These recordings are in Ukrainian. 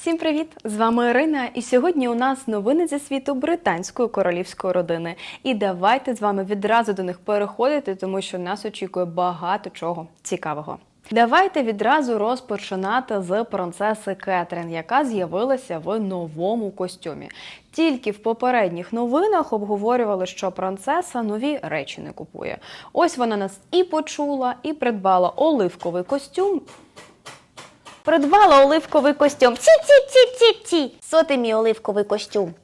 Всім привіт! З вами Ірина, і сьогодні у нас новини зі світу британської королівської родини. І давайте з вами відразу до них переходити, тому що нас очікує багато чого цікавого. Давайте відразу розпочинати з принцеси Кетрін, яка з'явилася в новому костюмі. Тільки в попередніх новинах обговорювали, що принцеса нові речі не купує. Ось вона нас і почула, і придбала оливковий костюм Придбала оливковий костюм. Ці-ці-ці-ці-ці. Соти мій оливковий костюм.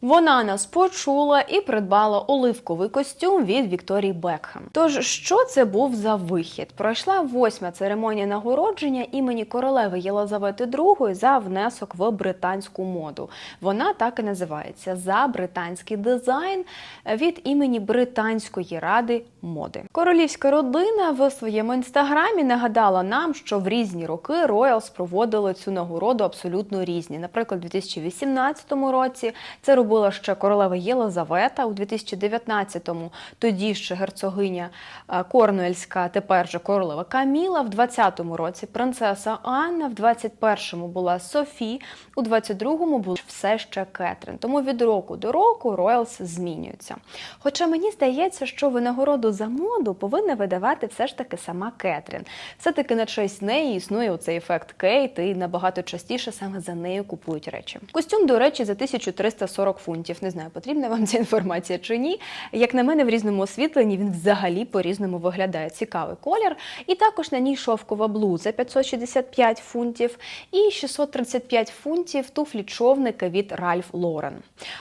Вона нас почула і придбала оливковий костюм від Вікторії Бекхем. Тож, що це був за вихід? Пройшла восьма церемонія нагородження імені королеви Єлизавети II за внесок в британську моду. Вона так і називається за британський дизайн від імені Британської ради моди. Королівська родина в своєму інстаграмі нагадала нам, що в різні роки Роялс проводили цю нагороду абсолютно різні. Наприклад, у 2018 році це робила ще королева Єлизавета у 2019-му, тоді ще герцогиня е, Корнуельська, тепер же королева Каміла. В 20-му році принцеса Анна, в 21-му була Софі, у 22-му була все ще Кетрин. Тому від року до року Роялс змінюється. Хоча мені здається, що винагороду за моду повинна видавати все ж таки сама Кетрін. Все-таки на честь неї існує оцей ефект Кейт, і набагато частіше саме за нею купують речі. Костюм, до речі, за 1340 фунтів. Не знаю, потрібна вам ця інформація чи ні. Як на мене, в різному освітленні він взагалі по-різному виглядає. Цікавий колір. І також на ній шовкова блуза 565 фунтів і 635 фунтів туфлі човника від Ральф Лорен.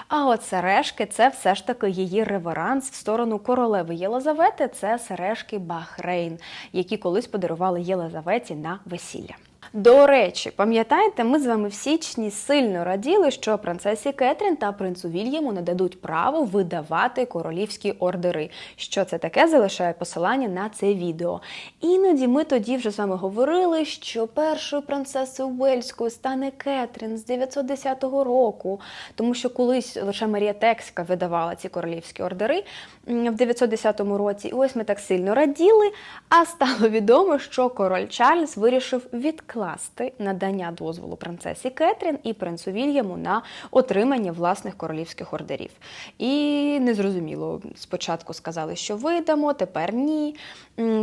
А от сережки це все ж таки її реверанс в сторону королеви Єлизавети. Це сережки Бахрейн, які колись подарували Єлизаветі на весілля. До речі, пам'ятаєте, ми з вами в січні сильно раділи, що принцесі Кетрін та принцу Вільяму нададуть право видавати королівські ордери. Що це таке? Залишаю посилання на це відео. Іноді ми тоді вже з вами говорили, що першою принцесою Уельською стане Кетрін з 910 року, тому що колись лише Марія Текська видавала ці королівські ордери в 910 році. І ось ми так сильно раділи. А стало відомо, що король Чарльз вирішив відкласти надання дозволу принцесі Кетрін і принцу Вільяму на отримання власних королівських ордерів. І незрозуміло, спочатку сказали, що видамо, тепер ні.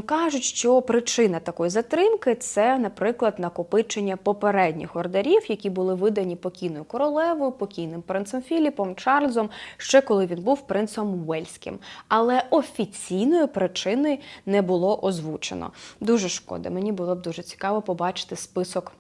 Кажуть, що причина такої затримки це, наприклад, накопичення попередніх ордерів, які були видані покійною королевою, покійним принцем Філіпом, Чарльзом, ще коли він був принцем Уельським. Але офіційної причини не було озвучено. Дуже шкода. Мені було б дуже цікаво побачити список.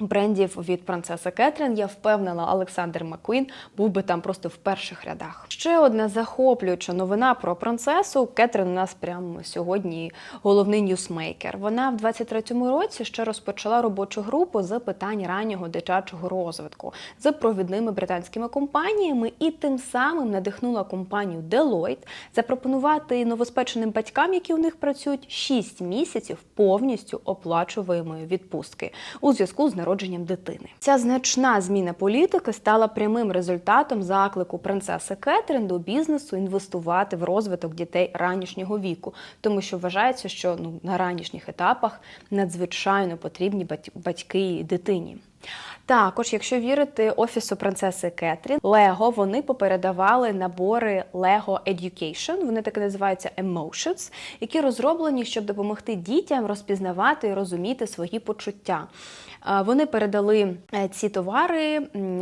Брендів від принцеси Кетрін, я впевнена, Олександр Маккуін був би там просто в перших рядах. Ще одна захоплююча новина про принцесу. Кетрін у нас прямо сьогодні головний ньюсмейкер. Вона в 23-му році ще розпочала робочу групу з питань раннього дитячого розвитку з провідними британськими компаніями і тим самим надихнула компанію Deloitte запропонувати новоспеченим батькам, які у них працюють, 6 місяців повністю оплачуваємої відпустки у зв'язку з народженням дитини. Ця значна зміна політики стала прямим результатом заклику принцеси Кетрін до бізнесу інвестувати в розвиток дітей ранішнього віку, тому що вважається, що ну на ранішніх етапах надзвичайно потрібні батьки і дитині. Також, якщо вірити офісу принцеси Кетрін, Лего вони попередавали набори Lego Education, вони так і називаються Emotions, які розроблені, щоб допомогти дітям розпізнавати і розуміти свої почуття. Е, Вони передали е, ці товари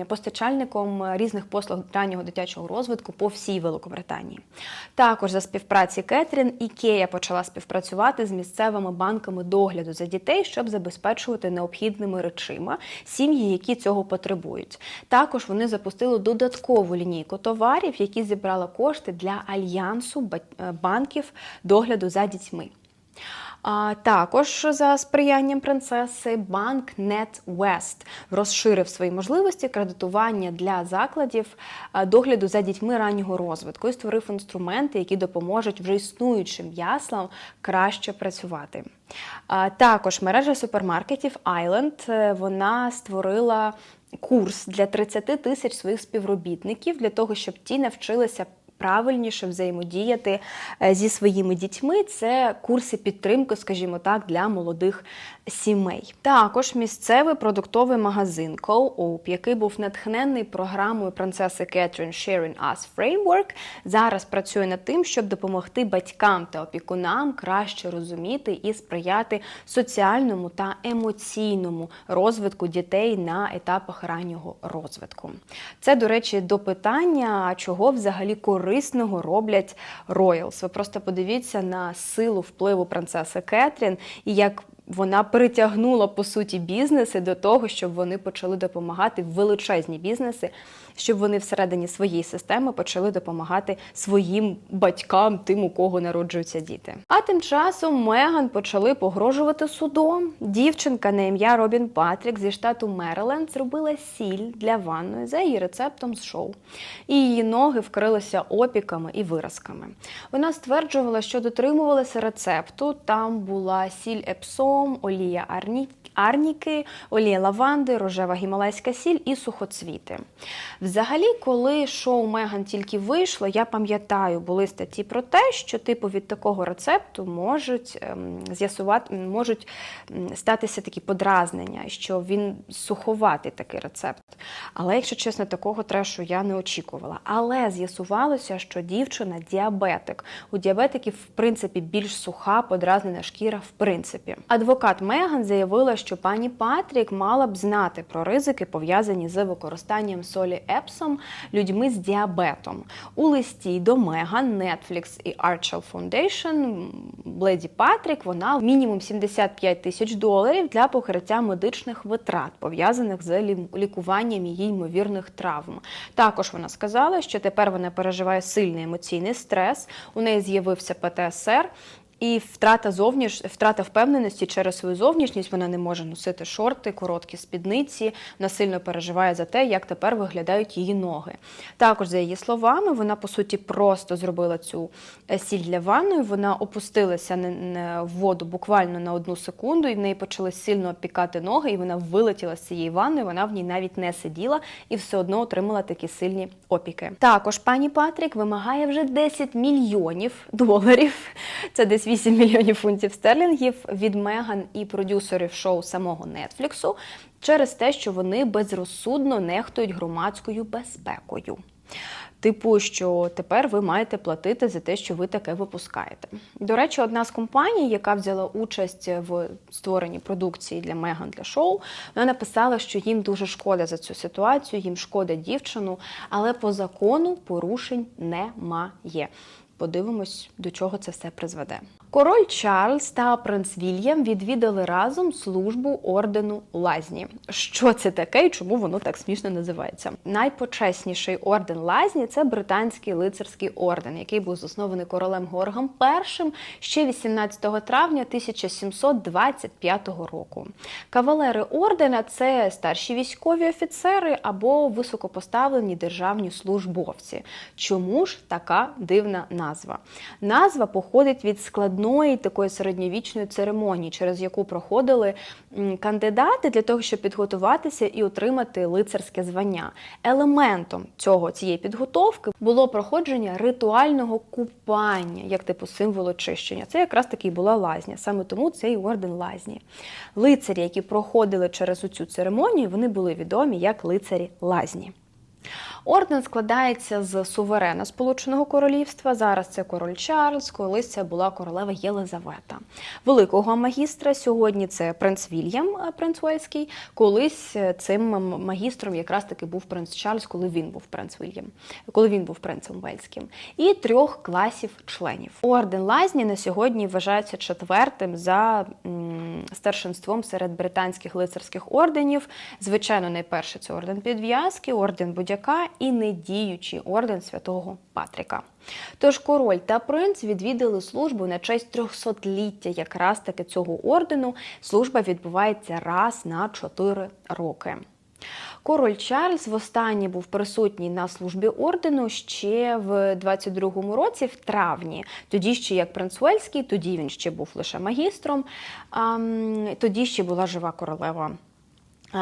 постачальникам різних послуг раннього дитячого розвитку по всій Великобританії. Також за співпраці Кетрін Ікея почала співпрацювати з місцевими банками догляду за дітей, щоб забезпечувати необхідними речима сім'ї, які цього потребують. Також вони запустили додаткову лінійку товарів, які зібрали кошти для альянсу е, банків догляду за дітьми. А також за сприянням принцеси банк NetWest розширив свої можливості кредитування для закладів догляду за дітьми раннього розвитку і створив інструменти, які допоможуть вже існуючим яслам краще працювати. Також мережа супермаркетів Island е, вона створила курс для 30 тисяч своїх співробітників для того, щоб ті навчилися правильніше взаємодіяти е, зі своїми дітьми. Це курси підтримки, скажімо так, для молодих сімей. Також місцевий продуктовий магазин Co-op, який був натхнений програмою принцеси Кетрін Sharing Us Framework, зараз працює над тим, щоб допомогти батькам та опікунам краще розуміти і сприяти соціальному та емоційному розвитку дітей на етапах раннього розвитку. Це, до речі, до питання, чого взагалі корисного роблять роялс. Ви просто подивіться на силу впливу принцеси Кетрін і як вона притягнула по суті бізнеси до того, щоб вони почали допомагати величезні бізнеси, щоб вони всередині своєї системи почали допомагати своїм батькам, тим, у кого народжуються діти. А тим часом Меган почали погрожувати судом. Дівчинка на ім'я Робін Патрік зі штату Мериленд зробила сіль для ванної за її рецептом з шоу. І її ноги вкрилися опіками і виразками. Вона стверджувала, що дотримувалася рецепту. Там була сіль епсом, олія арні... арніки, олія лаванди, рожева гімалайська сіль і сухоцвіти. Взагалі, коли шоу Меган тільки вийшло, я пам'ятаю, були статті про те, що типу від такого рецепту можуть ем, з'ясувати, можуть статися такі подразнення, що він суховатий такий рецепт. Але, якщо чесно, такого трешу я не очікувала. Але з'ясувалося, що дівчина діабетик. У діабетиків, в принципі, більш суха, подразнена шкіра, в принципі. Адвокат Меган заявила, що пані Патрік мала б знати про ризики, пов'язані з використанням солі Епсом людьми з діабетом. У листі до Меган, Netflix і Archel Foundation Леді Патрік вона мінімум 75 тисяч доларів для покриття медичних витрат, пов'язаних з лікуванням її ймовірних травм. Також вона сказала, що тепер вона переживає сильний емоційний стрес. У неї з'явився ПТСР. І втрата зовніш... втрата впевненості через свою зовнішність вона не може носити шорти, короткі спідниці. Вона сильно переживає за те, як тепер виглядають її ноги. Також, за її словами, вона по суті просто зробила цю е, сіль для ванної. Вона опустилася в воду буквально на одну секунду, і в неї почали сильно опікати ноги, і вона вилетіла з цієї ванни. Вона в ній навіть не сиділа і все одно отримала такі сильні опіки. Також пані Патрік вимагає вже 10 мільйонів доларів. Це десь 8 мільйонів фунтів стерлінгів від Меган і продюсерів шоу самого Нетфліксу через те, що вони безрозсудно нехтують громадською безпекою. Типу, що тепер ви маєте платити за те, що ви таке випускаєте. До речі, одна з компаній, яка взяла участь в створенні продукції для Меган для шоу, вона написала, що їм дуже шкода за цю ситуацію, їм шкода дівчину, але по закону порушень немає. Подивимось, до чого це все призведе. Король Чарльз та принц Вільям відвідали разом службу ордену Лазні. Що це таке і чому воно так смішно називається? Найпочесніший орден Лазні це британський лицарський орден, який був заснований королем Георгом І ще 18 травня 1725 року. Кавалери ордена це старші військові офіцери або високопоставлені державні службовці. Чому ж така дивна назва? Назва походить від складної такої середньовічної церемонії, через яку проходили кандидати для того, щоб підготуватися і отримати лицарське звання. Елементом цього цієї підготовки було проходження ритуального купання, як типу символ очищення. Це якраз таки була лазня. Саме тому цей орден лазні. Лицарі, які проходили через цю церемонію, вони були відомі як лицарі лазні. Орден складається з суверена Сполученого Королівства. Зараз це король Чарльз, колись це була королева Єлизавета. Великого магістра сьогодні це принц Вільям, е, принц Уельський. Колись е, цим магістром якраз таки був принц Чарльз, коли він був принц Вільям, коли він був принцем Вельським. І трьох класів членів. Орден Лазні на сьогодні вважається четвертим за старшинством серед британських лицарських орденів. Звичайно, найперше це орден підв'язки, орден будяка і недіючий орден святого Патріка. Тож король та принц відвідали службу на честь 300-ліття якраз таки цього ордену. Служба відбувається раз на 4 роки. Король Чарльз востаннє був присутній на службі ордену ще в 22-му році, в травні. Тоді ще як принц Уельський, тоді він ще був лише магістром. А, тоді ще була жива королева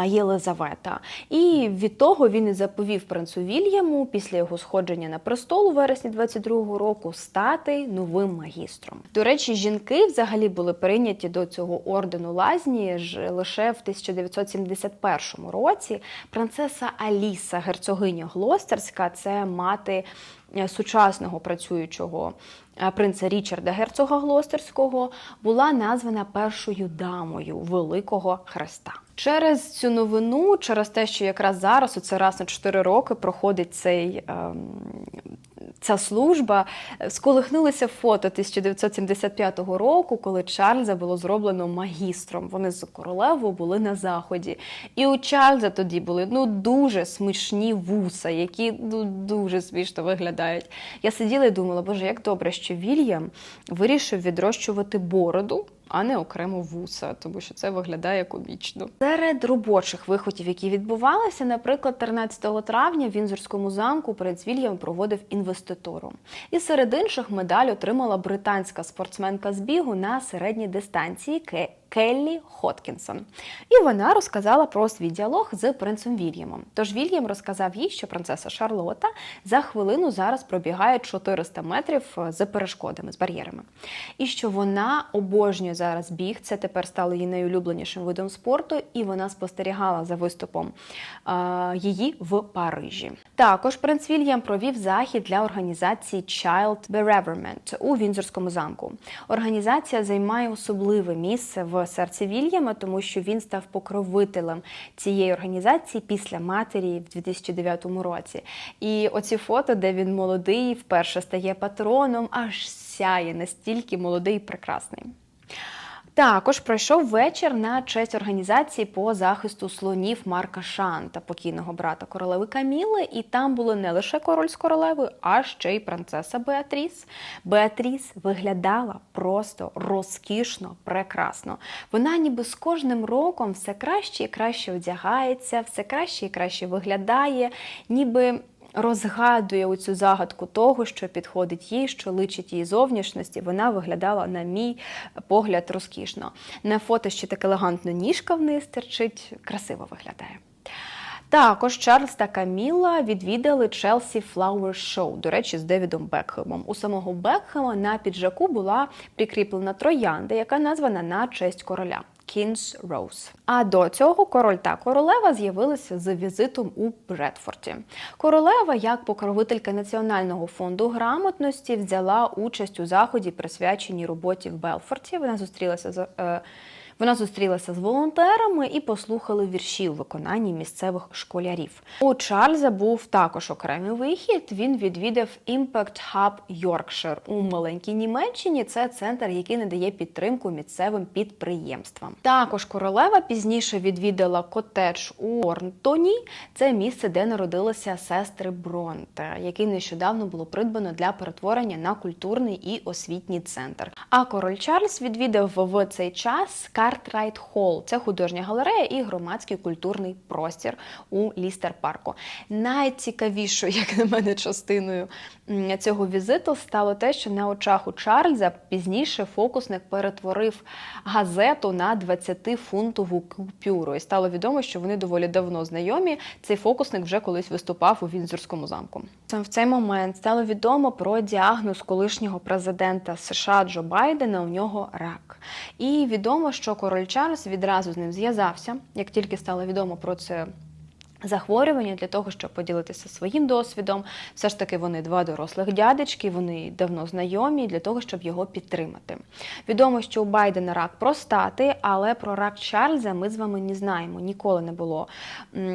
Єлизавета. І від того він і заповів принцу Вільяму після його сходження на престол у вересні 22-го року стати новим магістром. До речі, жінки взагалі були прийняті до цього ордену лазні ж лише в 1971 році. Принцеса Аліса, герцогиня Глостерська, це мати сучасного працюючого е, принца Річарда Герцога Глостерського, була названа першою дамою Великого Хреста. Через цю новину, через те, що якраз зараз, оце раз на 4 роки, проходить цей. Ем, Ця служба е, сколихнулися фото 1975 року, коли Чарльза було зроблено магістром. Вони з королевою були на заході. І у Чарльза тоді були ну дуже смішні вуса, які ну, дуже смішно виглядають. Я сиділа і думала, боже, як добре, що Вільям вирішив відрощувати бороду. А не окремо вуса, тому що це виглядає комічно. Серед робочих виходів, які відбувалися, наприклад, 13 травня в Вінзорському замку принц Вільям проводив інвеституру. І серед інших медаль отримала британська спортсменка з бігу на середній дистанції Келлі Хоткінсон. І вона розказала про свій діалог з принцем Вільямом. Тож Вільям розказав їй, що принцеса Шарлота за хвилину зараз пробігає 400 метрів е, з перешкодами, з бар'єрами. І що вона обожнює зараз біг. Це тепер стало її найулюбленішим видом спорту, і вона спостерігала за виступом е, її в Парижі. Також принц Вільям провів захід для організації Child Bereavement у Вінзорському замку. Організація займає особливе місце в серці Вільяма, тому що він став покровителем цієї організації після матері в 2009 році. І оці фото, де він молодий, вперше стає патроном, аж сяє настільки молодий і прекрасний. Також пройшов вечір на честь організації по захисту слонів Марка Шанта, покійного брата королеви Каміли. І там було не лише король з королевою, а ще й принцеса Беатріс. Беатріс виглядала просто розкішно, прекрасно. Вона ніби з кожним роком все краще і краще одягається, все краще і краще виглядає, ніби розгадує оцю загадку того, що підходить їй, що личить її зовнішності. Вона виглядала, на мій погляд, розкішно. На фото ще так елегантно ніжка вниз терчить, красиво виглядає. Також Чарльз та Каміла відвідали Челсі Flower Show, до речі, з Девідом Бекхемом. У самого Бекхема на піджаку була прикріплена троянда, яка названа на честь короля. King's Роуз. А до цього король та королева з'явилися з візитом у Бредфорді. Королева, як покровителька Національного фонду грамотності, взяла участь у заході, присвяченій роботі в Белфорті. Вона зустрілася з. Вона зустрілася з волонтерами і послухали вірші у виконанні місцевих школярів. У Чарльза був також окремий вихід. Він відвідав Impact Hub Yorkshire у маленькій Німеччині. Це центр, який надає підтримку місцевим підприємствам. Також королева пізніше відвідала котедж у Орнтоні. Це місце, де народилися сестри Бронте, який нещодавно було придбано для перетворення на культурний і освітній центр. А король Чарльз відвідав в цей час Картрайт Холл. Це художня галерея і громадський культурний простір у Лістер парку. Найцікавішою, як на мене, частиною цього візиту стало те, що на очах у Чарльза пізніше фокусник перетворив газету на 20-фунтову купюру. І стало відомо, що вони доволі давно знайомі. Цей фокусник вже колись виступав у Вінзорському замку. Саме в цей момент стало відомо про діагноз колишнього президента США Джо Байдена. У нього рак. І відомо, що король Чарльз відразу з ним зв'язався, як тільки стало відомо про це. Захворювання для того, щоб поділитися своїм досвідом. Все ж таки, вони два дорослих дядечки, вони давно знайомі для того, щоб його підтримати. Відомо, що у Байдена рак простати, але про рак Чарльза ми з вами не знаємо. Ніколи не було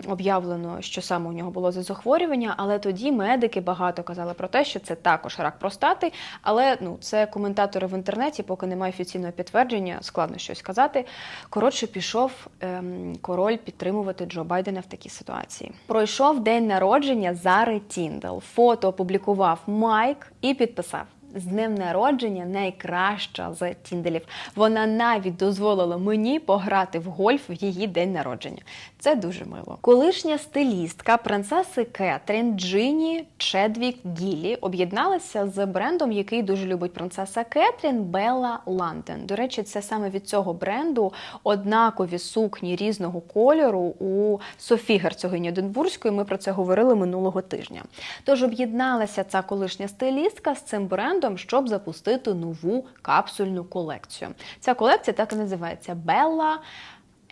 об'явлено, що саме у нього було за захворювання. Але тоді медики багато казали про те, що це також рак простати. Але ну це коментатори в інтернеті, поки немає офіційного підтвердження, складно щось казати. Коротше, пішов ем, король підтримувати Джо Байдена в такій ситуації. Пройшов день народження Зари Тіндал. Фото опублікував Майк і підписав. З днем народження найкраща з Тінделів. Вона навіть дозволила мені пограти в гольф в її день народження. Це дуже мило. Колишня стилістка принцеси Кетрін Джині Чедвік Гілі об'єдналася з брендом, який дуже любить принцеса Кетрін Белла Ланден. До речі, це саме від цього бренду однакові сукні різного кольору у Софі Герцогині Единбурзької. Ми про це говорили минулого тижня. Тож об'єдналася ця колишня стилістка з цим брендом, щоб запустити нову капсульну колекцію. Ця колекція так і називається Bella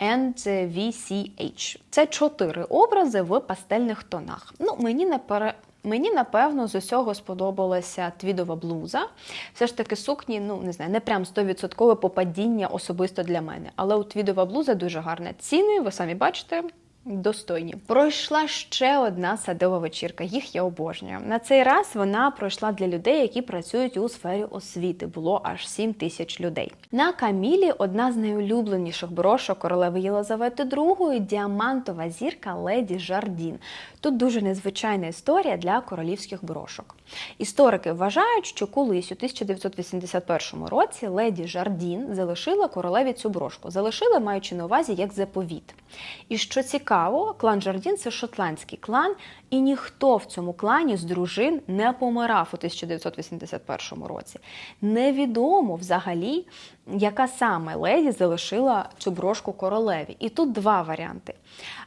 and VCH. Це чотири образи в пастельних тонах. Ну, мені напере. Мені напевно з усього сподобалася твідова блуза. Все ж таки сукні, ну не знаю, не прям 100% попадіння особисто для мене. Але у твідова блуза дуже гарна. Ціни, ви самі бачите. Достойні. Пройшла ще одна садова вечірка. Їх я обожнюю. На цей раз вона пройшла для людей, які працюють у сфері освіти. Було аж 7 тисяч людей. На Камілі одна з найулюбленіших брошок королеви Єлизавети II – діамантова зірка леді Жардін. Тут дуже незвичайна історія для королівських брошок. Історики вважають, що колись у 1981 році леді Жардін залишила королеві цю брошку. Залишила, маючи на увазі як заповіт. І що цікаво, клан Жардін це шотландський клан, і ніхто в цьому клані з дружин не помирав у 1981 році. Невідомо взагалі, яка саме леді залишила цю брошку королеві. І тут два варіанти.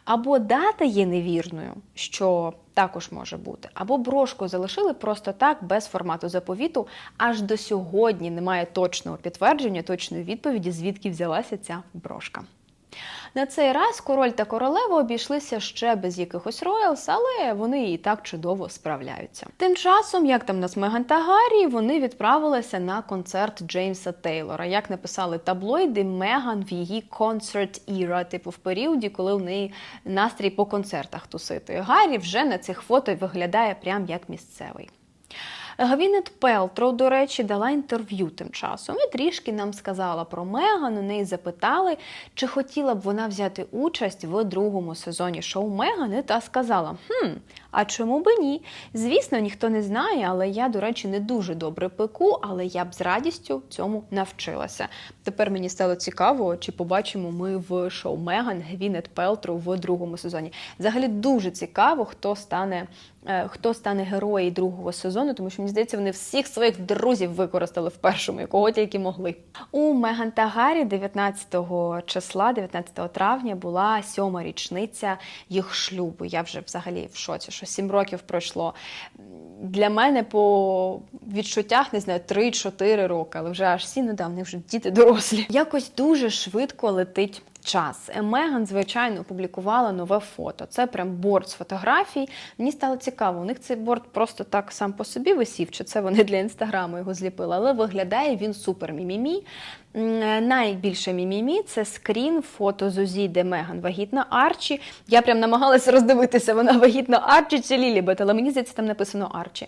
Або дата є невірною, що також може бути, або брошку залишили просто так, без формату заповіту. Аж до сьогодні немає точного підтвердження, точної відповіді, звідки взялася ця брошка. На цей раз король та королева обійшлися ще без якихось роялс, але вони і так чудово справляються. Тим часом, як там нас Меган та Гаррі, вони відправилися на концерт Джеймса Тейлора. Як написали таблоїди, Меган в її концерт іра, типу в періоді, коли в неї настрій по концертах тусити. Гаррі вже на цих фото виглядає прям як місцевий. Гвінет Пелтроу, до речі, дала інтерв'ю тим часом і трішки нам сказала про Меган. У неї запитали, чи хотіла б вона взяти участь в другому сезоні шоу Меган, і та сказала: хм, а чому би ні? Звісно, ніхто не знає, але я, до речі, не дуже добре пеку, але я б з радістю цьому навчилася. Тепер мені стало цікаво, чи побачимо ми в шоу Меган Гвінет Пелтроу в другому сезоні. Взагалі дуже цікаво, хто стане. Е, Хто стане герої другого сезону, тому що мені здається, вони всіх своїх друзів використали в першому, і кого тільки могли. У Меган та Гаррі 19 числа, 19 травня, була сьома річниця їх шлюбу. Я вже взагалі в шоці, що сім років пройшло. Для мене по відчуттях не знаю 3-4 роки, але вже аж сім недавно, вже діти дорослі. Якось дуже швидко летить. Час Меган, звичайно, опублікувала нове фото. Це прям борт з фотографій. Мені стало цікаво. У них цей борт просто так сам по собі висів, чи це вони для інстаграму його зліпили, але виглядає він супер мімімі. Найбільше мімімі це скрін фото Зузі, де Меган вагітна Арчі. Я прям намагалася роздивитися, вона вагітна Арчі чи Лілібет, але мені здається, там написано Арчі.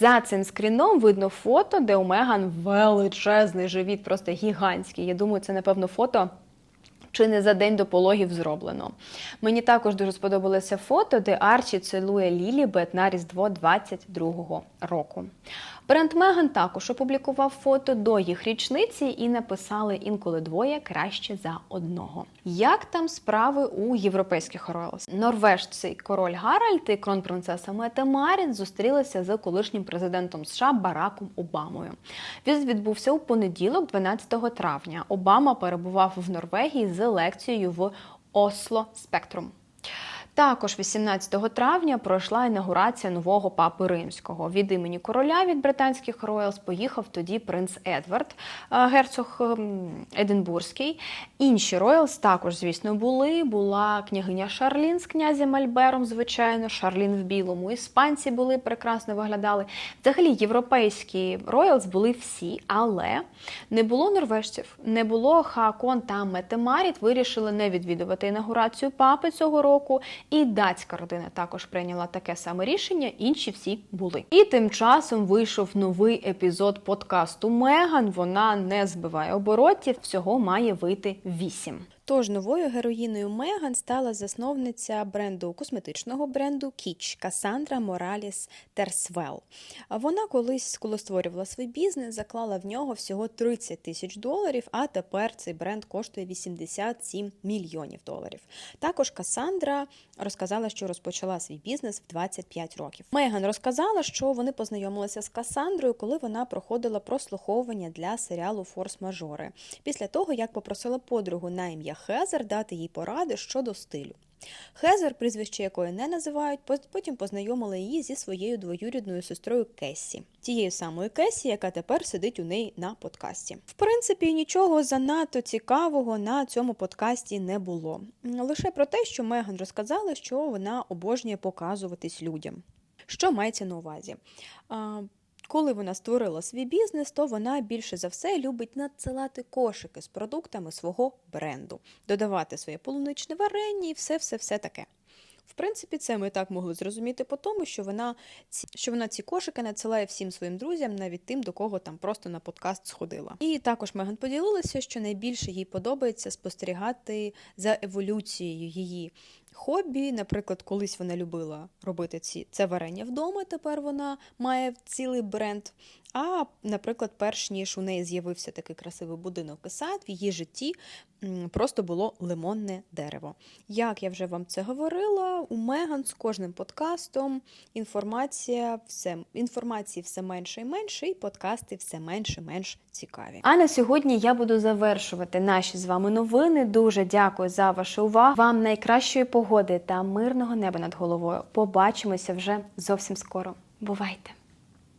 За цим скріном видно фото, де у Меган величезний живіт, просто гігантський. Я думаю, це напевно фото. Чи не за день до пологів зроблено. Мені також дуже сподобалося фото, де Арчі цілує Лілібет на Різдво 22-го року. Бренд Меган також опублікував фото до їх річниці і написали інколи двоє краще за одного. Як там справи у європейських роялс? Норвежцей король Гаральд і кронпринцеса Мета Марін зустрілися з колишнім президентом США Бараком Обамою. Він відбувся у понеділок, 12 травня. Обама перебував в Норвегії з лекцією в Осло Спектрум. Також 18 травня пройшла інаугурація нового папи римського. Від імені короля від британських роялс поїхав тоді принц Едвард, е, герцог ем, Единбурзький. Інші роялс також, звісно, були. Була княгиня Шарлін з князем Альбером, звичайно, Шарлін в білому. Іспанці були прекрасно виглядали. Взагалі, європейські роялс були всі, але не було норвежців, не було Хаакон та Метемаріт. Вирішили не відвідувати інаугурацію папи цього року. І датська родина також прийняла таке саме рішення. Інші всі були. І тим часом вийшов новий епізод подкасту Меган. Вона не збиває оборотів, всього має вийти вісім. Тож новою героїною Меган стала засновниця бренду косметичного бренду Кіч Касандра Мораліс Терсвел. Вона колись, коли створювала свій бізнес, заклала в нього всього 30 тисяч доларів, а тепер цей бренд коштує 87 мільйонів доларів. Також Касандра розказала, що розпочала свій бізнес в 25 років. Меган розказала, що вони познайомилися з Касандрою, коли вона проходила прослуховування для серіалу Форс-мажори. Після того, як попросила подругу на ім'я Хезер дати їй поради щодо стилю. Хезер, прізвище якої не називають, потім познайомила її зі своєю двоюрідною сестрою Кессі, тією самою Кессі, яка тепер сидить у неї на подкасті. В принципі, нічого занадто цікавого на цьому подкасті не було. Лише про те, що Меган розказала, що вона обожнює показуватись людям. Що мається на увазі? Коли вона створила свій бізнес, то вона більше за все любить надсилати кошики з продуктами свого бренду, додавати своє полуничне варення і все, все, все таке. В принципі, це ми так могли зрозуміти по тому, що вона що вона ці кошики надсилає всім своїм друзям, навіть тим, до кого там просто на подкаст сходила. І також Меган поділилася, що найбільше їй подобається спостерігати за еволюцією її хобі. Наприклад, колись вона любила робити ці це варення вдома. Тепер вона має цілий бренд. А, наприклад, перш ніж у неї з'явився такий красивий будинок і сад, в її житті просто було лимонне дерево. Як я вже вам це говорила, у Меган з кожним подкастом інформація все інформації все менше і менше, і подкасти все менше і менш цікаві. А на сьогодні я буду завершувати наші з вами новини. Дуже дякую за вашу увагу. Вам найкращої погоди та мирного неба над головою. Побачимося вже зовсім скоро. Бувайте!